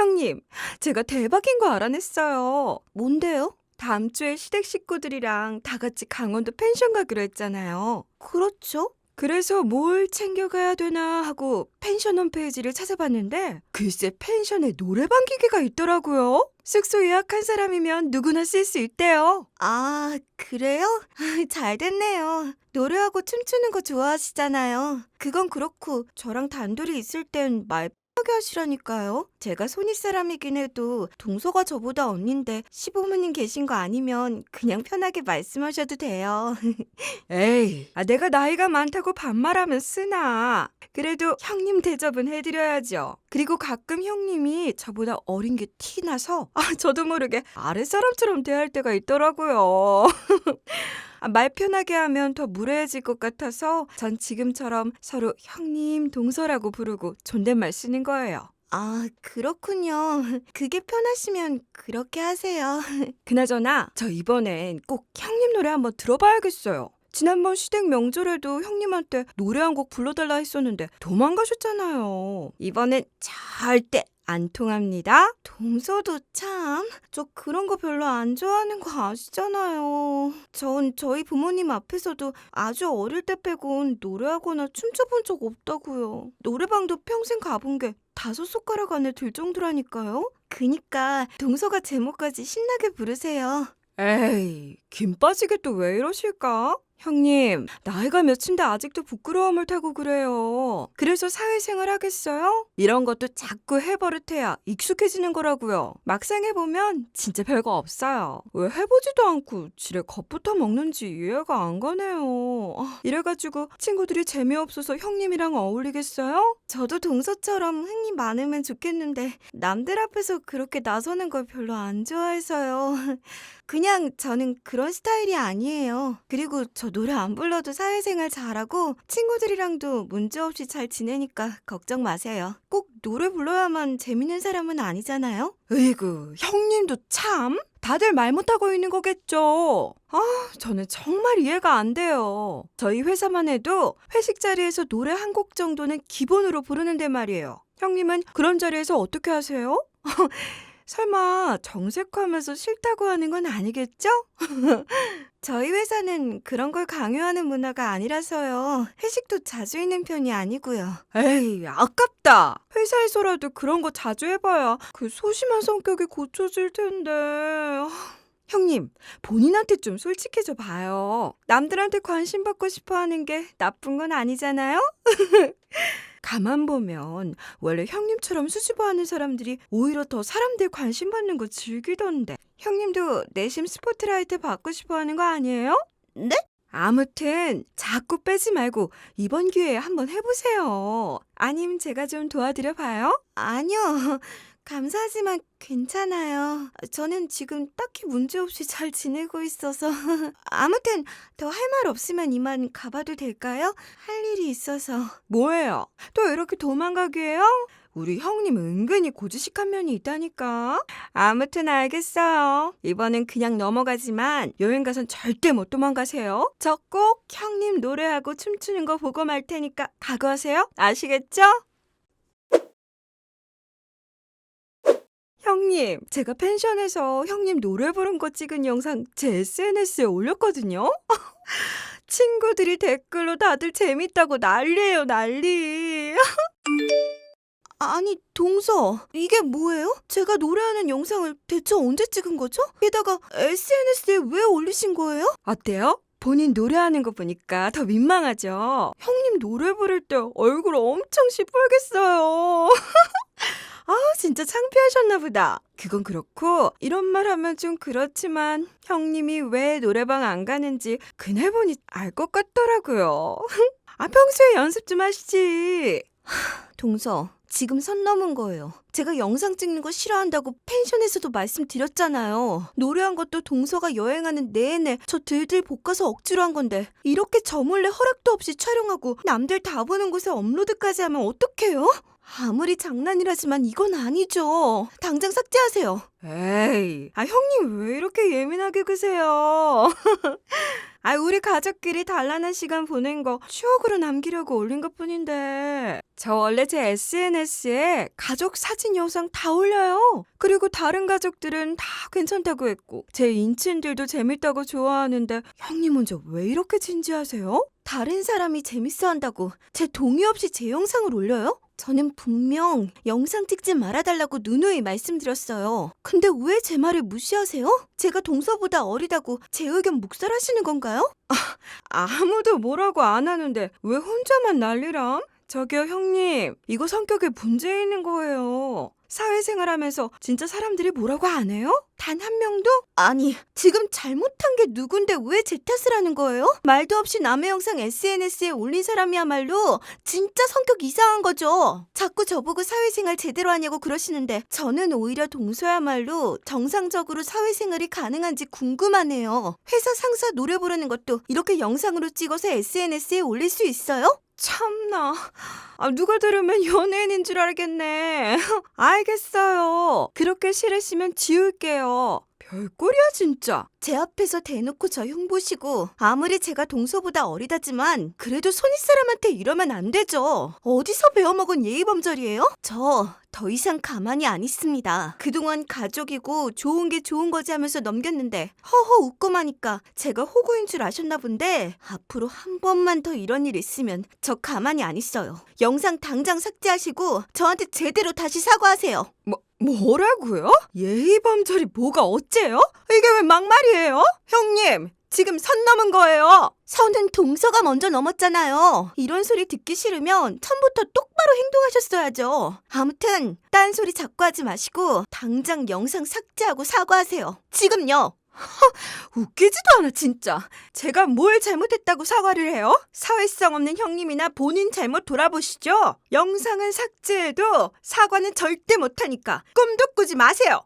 형님, 제가 대박인 거 알아냈어요. 뭔데요? 다음 주에 시댁 식구들이랑 다 같이 강원도 펜션 가기로 했잖아요. 그렇죠. 그래서 뭘 챙겨가야 되나 하고 펜션 홈페이지를 찾아봤는데 글쎄 펜션에 노래방 기계가 있더라고요. 숙소 예약한 사람이면 누구나 쓸 수 있대요. 아, 그래요? 잘 됐네요. 노래하고 춤추는 거 좋아하시잖아요. 그건 그렇고 저랑 단둘이 있을 땐 말 편하게 하시라니까요. 제가 손윗 사람이긴 해도 동서가 저보다 언닌데 시부모님 계신 거 아니면 그냥 편하게 말씀하셔도 돼요. 에이, 아, 내가 나이가 많다고 반말하면 쓰나. 그래도 형님 대접은 해드려야죠. 그리고 가끔 형님이 저보다 어린 게 티나서 아, 저도 모르게 아랫사람처럼 대할 때가 있더라고요. 아, 말 편하게 하면 더 무례해질 것 같아서 전 지금처럼 서로 형님, 동서라고 부르고 존댓말 쓰는 거예요. 아, 그렇군요. 그게 편하시면 그렇게 하세요. 그나저나 저 이번엔 꼭 형님 노래 한번 들어봐야겠어요. 지난번 시댁 명절에도 형님한테 노래 한 곡 불러달라 했었는데 도망가셨잖아요. 이번엔 절대 안 통합니다. 동서도 참, 저 그런 거 별로 안 좋아하는 거 아시잖아요. 전 저희 부모님 앞에서도 아주 어릴 때 빼곤 노래하거나 춤춰본 적 없다고요. 노래방도 평생 가본 게 다섯 손가락 안에 들 정도라니까요. 그니까 동서가 제목까지 신나게 부르세요. 에이, 김 빠지게 또 왜 이러실까? 형님, 나이가 몇인데 아직도 부끄러움을 타고 그래요. 그래서 사회생활 하겠어요? 이런 것도 자꾸 해버릇해야 익숙해지는 거라고요. 막상 해보면 진짜 별거 없어요. 왜 해보지도 않고 지레 겁부터 먹는지 이해가 안 가네요. 아, 이래가지고 친구들이 재미없어서 형님이랑 어울리겠어요? 저도 동서처럼 흥이 많으면 좋겠는데 남들 앞에서 그렇게 나서는 걸 별로 안 좋아해서요. 그냥 저는 그런 스타일이 아니에요. 그리고 저 노래 안 불러도 사회생활 잘하고 친구들이랑도 문제없이 잘 지내니까 걱정 마세요. 꼭 노래 불러야만 재밌는 사람은 아니잖아요? 으이구, 형님도 참. 다들 말 못하고 있는 거겠죠. 아, 저는 정말 이해가 안 돼요. 저희 회사만 해도 회식 자리에서 노래 한 곡 정도는 기본으로 부르는데 말이에요. 형님은 그런 자리에서 어떻게 하세요? 설마 정색하면서 싫다고 하는 건 아니겠죠? 저희 회사는 그런 걸 강요하는 문화가 아니라서요. 회식도 자주 있는 편이 아니고요. 에이, 아깝다. 회사에서라도 그런 거 자주 해봐야 그 소심한 성격이 고쳐질 텐데. 아, 형님, 본인한테 좀 솔직해져 봐요. 남들한테 관심 받고 싶어 하는 게 나쁜 건 아니잖아요? 가만 보면 원래 형님처럼 수줍어하는 사람들이 오히려 더 사람들 관심 받는 거 즐기던데. 형님도 내심 스포트라이트 받고 싶어 하는 거 아니에요? 네? 아무튼 자꾸 빼지 말고 이번 기회에 한번 해보세요. 아님 제가 좀 도와드려 봐요? 아니요. 감사하지만 괜찮아요. 저는 지금 딱히 문제없이 잘 지내고 있어서. 아무튼 더 할 말 없으면 이만 가봐도 될까요? 할 일이 있어서. 뭐예요? 또 이렇게 도망가기예요? 우리 형님 은근히 고지식한 면이 있다니까. 아무튼 알겠어요. 이번엔 그냥 넘어가지만 여행 가선 절대 못 도망가세요. 저 꼭 형님 노래하고 춤추는 거 보고 말 테니까 각오하세요. 아시겠죠? 형님, 제가 펜션에서 형님 노래 부른 거 찍은 영상 제 SNS에 올렸거든요. 친구들이 댓글로 다들 재밌다고 난리예요, 난리. 아니, 동서, 이게 뭐예요? 제가 노래하는 영상을 대체 언제 찍은 거죠? 게다가 SNS에 왜 올리신 거예요? 어때요? 본인 노래하는 거 보니까 더 민망하죠? 형님 노래 부를 때 얼굴 엄청 시뻘겠어요. 아, 진짜 창피하셨나 보다. 그건 그렇고 이런 말 하면 좀 그렇지만 형님이 왜 노래방 안 가는지 그날 보니 알 것 같더라고요. 아, 평소에 연습 좀 하시지. 동서, 지금 선 넘은 거예요. 제가 영상 찍는 거 싫어한다고 펜션에서도 말씀드렸잖아요. 노래한 것도 동서가 여행하는 내내 저 들들 볶아서 억지로 한 건데 이렇게 저 몰래 허락도 없이 촬영하고 남들 다 보는 곳에 업로드까지 하면 어떡해요? 아무리 장난이라지만 이건 아니죠. 당장 삭제하세요. 에이, 아 형님 왜 이렇게 예민하게 그세요? 아 우리 가족끼리 단란한 시간 보낸 거 추억으로 남기려고 올린 것뿐인데 저 원래 제 SNS에 가족 사진 영상 다 올려요. 그리고 다른 가족들은 다 괜찮다고 했고 제 인친들도 재밌다고 좋아하는데 형님 먼저 왜 이렇게 진지하세요? 다른 사람이 재밌어 한다고 제 동의 없이 제 영상을 올려요? 저는 분명 영상 찍지 말아달라고 누누이 말씀드렸어요. 근데 왜 제 말을 무시하세요? 제가 동서보다 어리다고 제 의견 묵살하시는 건가요? 아, 아무도 뭐라고 안 하는데 왜 혼자만 난리람? 저기요 형님 이거 성격에 문제 있는 거예요. 사회생활 하면서 진짜 사람들이 뭐라고 안 해요? 단 한 명도? 아니 지금 잘못한 게 누군데 왜 제 탓을 하는 거예요? 말도 없이 남의 영상 SNS에 올린 사람이야말로 진짜 성격 이상한 거죠. 자꾸 저보고 사회생활 제대로 하냐고 그러시는데 저는 오히려 동서야말로 정상적으로 사회생활이 가능한지 궁금하네요. 회사 상사 노래 부르는 것도 이렇게 영상으로 찍어서 SNS에 올릴 수 있어요? 참나. 아, 누가 들으면 연예인인 줄 알겠네. 알겠어요. 그렇게 싫으시면 지울게요. 별꼴이야 진짜. 제 앞에서 대놓고 저형 보시고 아무리 제가 동서보다 어리다지만 그래도 손윗사람한테 이러면 안 되죠. 어디서 배워먹은 예의범절이에요? 저 더 이상 가만히 안 있습니다. 그동안 가족이고 좋은 게 좋은 거지 하면서 넘겼는데 허허 웃고만 하니까 제가 호구인 줄 아셨나 본데 앞으로 한 번만 더 이런 일 있으면 저 가만히 안 있어요. 영상 당장 삭제하시고 저한테 제대로 다시 사과하세요. 뭐 뭐라고요? 예의범절이 뭐가 어째요? 이게 왜 막말이에요? 형님, 지금 선 넘은 거예요. 선은 동서가 먼저 넘었잖아요. 이런 소리 듣기 싫으면 처음부터 똑바로 행동하셨어야죠. 아무튼 딴 소리 자꾸 하지 마시고 당장 영상 삭제하고 사과하세요. 지금요. 웃기지도 않아 진짜. 제가 뭘 잘못했다고 사과를 해요? 사회성 없는 형님이나 본인 잘못 돌아보시죠. 영상은 삭제해도 사과는 절대 못하니까 꿈도 꾸지 마세요.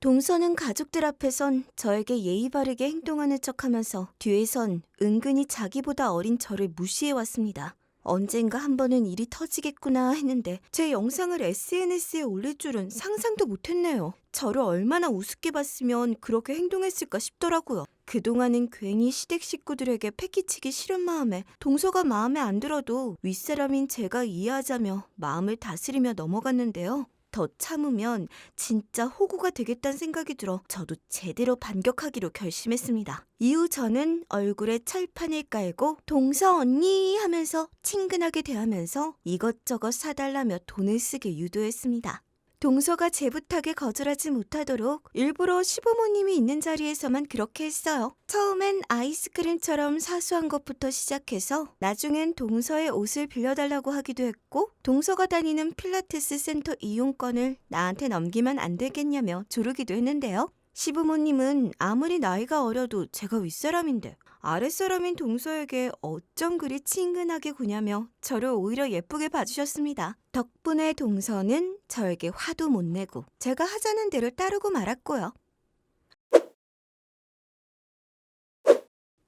동서는 가족들 앞에선 저에게 예의 바르게 행동하는 척하면서 뒤에선 은근히 자기보다 어린 저를 무시해왔습니다. 언젠가 한 번은 일이 터지겠구나 했는데 제 영상을 SNS에 올릴 줄은 상상도 못했네요. 저를 얼마나 우습게 봤으면 그렇게 행동했을까 싶더라고요. 그동안은 괜히 시댁 식구들에게 패기치기 싫은 마음에 동서가 마음에 안 들어도 윗사람인 제가 이해하자며 마음을 다스리며 넘어갔는데요. 더 참으면 진짜 호구가 되겠다는 생각이 들어 저도 제대로 반격하기로 결심했습니다. 이후 저는 얼굴에 철판을 깔고 동서 언니 하면서 친근하게 대하면서 이것저것 사달라며 돈을 쓰게 유도했습니다. 동서가 제 부탁에 거절하지 못하도록 일부러 시부모님이 있는 자리에서만 그렇게 했어요. 처음엔 아이스크림처럼 사소한 것부터 시작해서 나중엔 동서의 옷을 빌려달라고 하기도 했고 동서가 다니는 필라테스 센터 이용권을 나한테 넘기면 안 되겠냐며 조르기도 했는데요. 시부모님은 아무리 나이가 어려도 제가 윗사람인데 아랫사람인 동서에게 어쩜 그리 친근하게 구냐며 저를 오히려 예쁘게 봐주셨습니다. 덕분에 동서는 저에게 화도 못 내고 제가 하자는 대로 따르고 말았고요.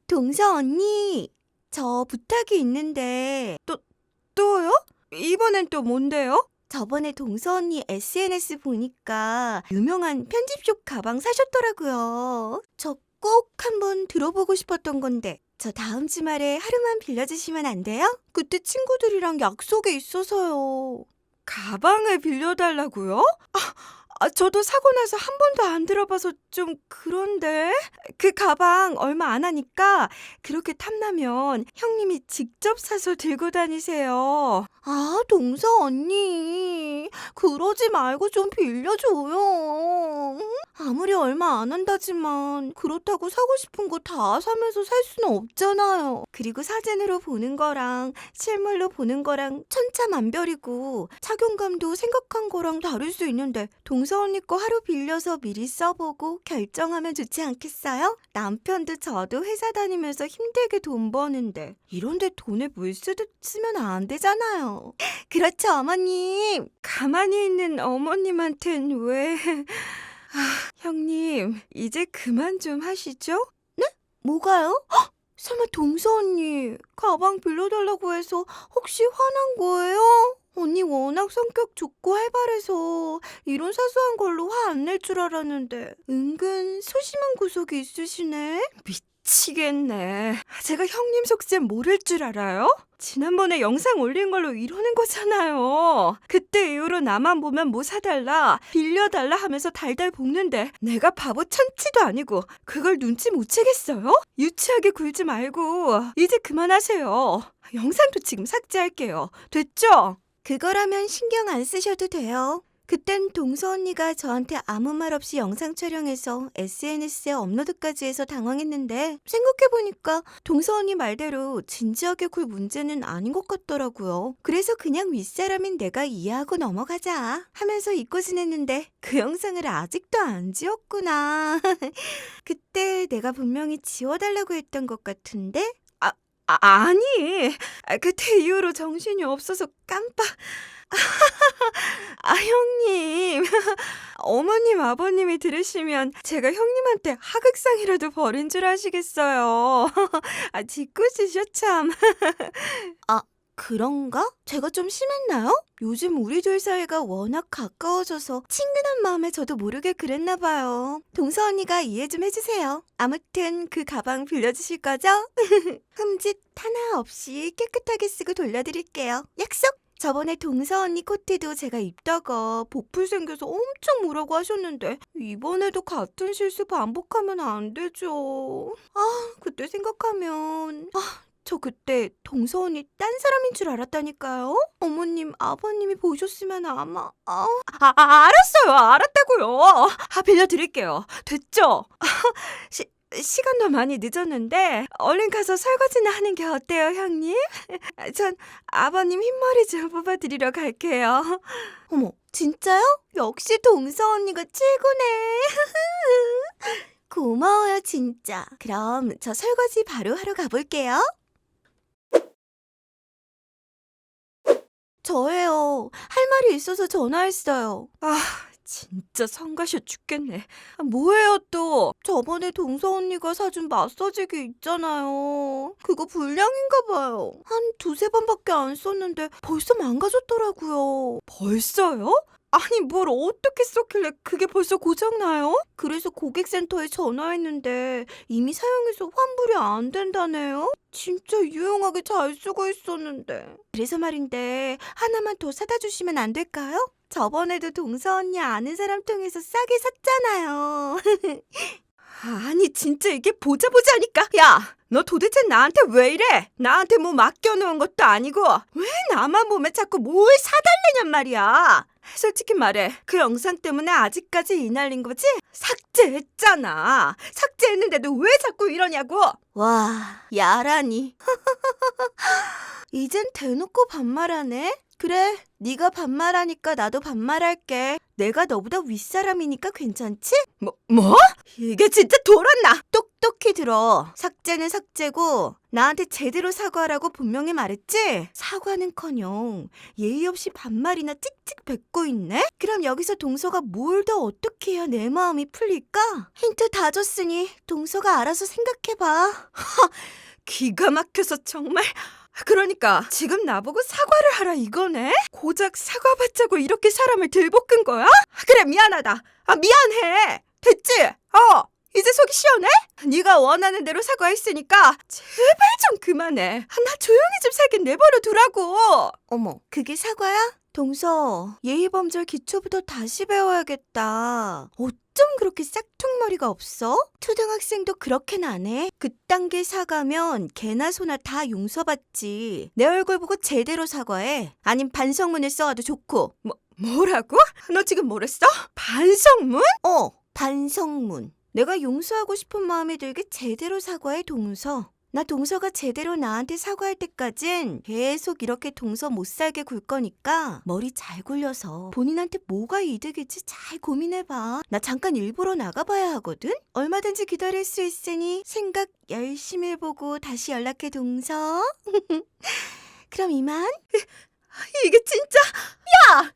동서 언니, 저 부탁이 있는데 또 또요? 이번엔 또 뭔데요? 저번에 동서 언니 SNS 보니까 유명한 편집숍 가방 사셨더라고요. 저 꼭 한번 들어보고 싶었던 건데 저 다음 주말에 하루만 빌려주시면 안 돼요? 그때 친구들이랑 약속에 있어서요. 가방을 빌려달라고요? 아, 아, 저도 사고 나서 한 번도 안 들어봐서 좀 그런데 그 가방 얼마 안 하니까 그렇게 탐나면 형님이 직접 사서 들고 다니세요. 아, 동서 언니. 그러지 말고 좀 빌려줘요. 아무리 얼마 안 한다지만 그렇다고 사고 싶은 거 다 사면서 살 수는 없잖아요. 그리고 사진으로 보는 거랑 실물로 보는 거랑 천차만별이고 착용감도 생각한 거랑 다를 수 있는데 동서 언니 거 하루 빌려서 미리 써보고 결정하면 좋지 않겠어요? 남편도 저도 회사 다니면서 힘들게 돈 버는데 이런데 돈을 물 쓰듯 쓰면 안 되잖아요. 그렇죠 어머님. 가만히 있는 어머님한텐 왜... 아, 형님, 이제 그만 좀 하시죠? 네? 뭐가요? 헉! 설마 동서 언니 가방 빌려달라고 해서 혹시 화난 거예요? 언니 워낙 성격 좋고 활발해서 이런 사소한 걸로 화 안 낼 줄 알았는데 은근 소심한 구석이 있으시네. 미치겠네. 제가 형님 속셈 모를 줄 알아요? 지난번에 영상 올린 걸로 이러는 거잖아요. 그때 이후로 나만 보면 뭐 사달라, 빌려달라 하면서 달달 볶는데 내가 바보 천치도 아니고 그걸 눈치 못 채겠어요? 유치하게 굴지 말고 이제 그만하세요. 영상도 지금 삭제할게요. 됐죠? 그거라면 신경 안 쓰셔도 돼요. 그땐 동서 언니가 저한테 아무 말 없이 영상 촬영해서 SNS에 업로드까지 해서 당황했는데 생각해보니까 동서 언니 말대로 진지하게 굴 문제는 아닌 것 같더라고요. 그래서 그냥 윗사람인 내가 이해하고 넘어가자 하면서 잊고 지냈는데 그 영상을 아직도 안 지웠구나. 그때 내가 분명히 지워달라고 했던 것 같은데? 아, 아 아니. 아, 그때 이후로 정신이 없어서 깜빡. 아, 형님. 어머님, 아버님이 들으시면 제가 형님한테 하극상이라도 벌인 줄 아시겠어요. 아, 짓궂으셔, 참. 아, 그런가? 제가 좀 심했나요? 요즘 우리 둘 사이가 워낙 가까워져서 친근한 마음에 저도 모르게 그랬나 봐요. 동서 언니가 이해 좀 해주세요. 아무튼 그 가방 빌려주실 거죠? 흠짓 하나 없이 깨끗하게 쓰고 돌려드릴게요. 약속! 저번에 동서 언니 코트도 제가 입다가 보풀 생겨서 엄청 뭐라고 하셨는데 이번에도 같은 실수 반복하면 안 되죠. 아, 그때 생각하면 아, 저 그때 동서 언니 딴 사람인 줄 알았다니까요. 어머님, 아버님이 보셨으면 아마 아, 아, 아 알았어요. 알았다고요. 아, 빌려드릴게요. 됐죠? 시, 시간도 많이 늦었는데 얼른 가서 설거지나 하는 게 어때요, 형님? 전 아버님 흰머리 좀 뽑아드리러 갈게요. 어머, 진짜요? 역시 동서 언니가 최고네. 고마워요, 진짜. 그럼 저 설거지 바로 하러 가볼게요. 저예요. 할 말이 있어서 전화했어요. 아, 진짜 성가셔 죽겠네. 아, 뭐예요 또? 저번에 동서 언니가 사준 마사지기 있잖아요. 그거 불량인가 봐요. 한 두세 번밖에 안 썼는데 벌써 망가졌더라고요. 벌써요? 아니 뭘 어떻게 썼길래 그게 벌써 고장나요? 그래서 고객센터에 전화했는데 이미 사용해서 환불이 안 된다네요. 진짜 유용하게 잘 쓰고 있었는데. 그래서 말인데 하나만 더 사다 주시면 안 될까요? 저번에도 동서 언니 아는 사람 통해서 싸게 샀잖아요. 아니 진짜 이게 보자 보자 하니까 야 너 도대체 나한테 왜 이래? 나한테 뭐 맡겨놓은 것도 아니고 왜 나만 보면 자꾸 뭘 사달래냔 말이야 솔직히 말해 그 영상 때문에 아직까지 이 날린 거지? 삭제했잖아. 삭제했는데도 왜 자꾸 이러냐고. 와 야라니. 이젠 대놓고 반말하네 그래 네가 반말하니까 나도 반말할게 내가 너보다 윗사람이니까 괜찮지? 뭐, 뭐? 이게 진짜 돌았나? 똑똑히 들어. 삭제는 삭제고 나한테 제대로 사과하라고 분명히 말했지? 사과는커녕 예의 없이 반말이나 찍찍 뱉고 있네? 그럼 여기서 동서가 뭘 더 어떻게 해야 내 마음이 풀릴까? 힌트 다 줬으니 동서가 알아서 생각해봐. 하, 기가 막혀서 정말... 그러니까 지금 나보고 사과를 하라 이거네? 고작 사과받자고 이렇게 사람을 들볶은 거야? 그래 미안하다. 아 미안해. 됐지? 어. 이제 속이 시원해? 네가 원하는 대로 사과했으니까 제발 좀 그만해. 아, 나 조용히 좀 살게 내버려 두라고. 어머, 그게 사과야? 동서, 예의범절 기초부터 다시 배워야겠다. 어쩜 그렇게 싹퉁머리가 없어? 초등학생도 그렇게는 안 해? 그딴 게 사과면 개나 소나 다 용서받지. 내 얼굴 보고 제대로 사과해. 아님 반성문을 써와도 좋고. 뭐, 뭐라고? 너 지금 뭐랬어? 반성문? 어, 반성문. 내가 용서하고 싶은 마음이 들게 제대로 사과해, 동서. 나 동서가 제대로 나한테 사과할 때까진 계속 이렇게 동서 못 살게 굴 거니까 머리 잘 굴려서 본인한테 뭐가 이득일지 잘 고민해봐. 나 잠깐 일부러 나가봐야 하거든? 얼마든지 기다릴 수 있으니 생각 열심히 해보고 다시 연락해, 동서. 그럼 이만. 이게 진짜, 야!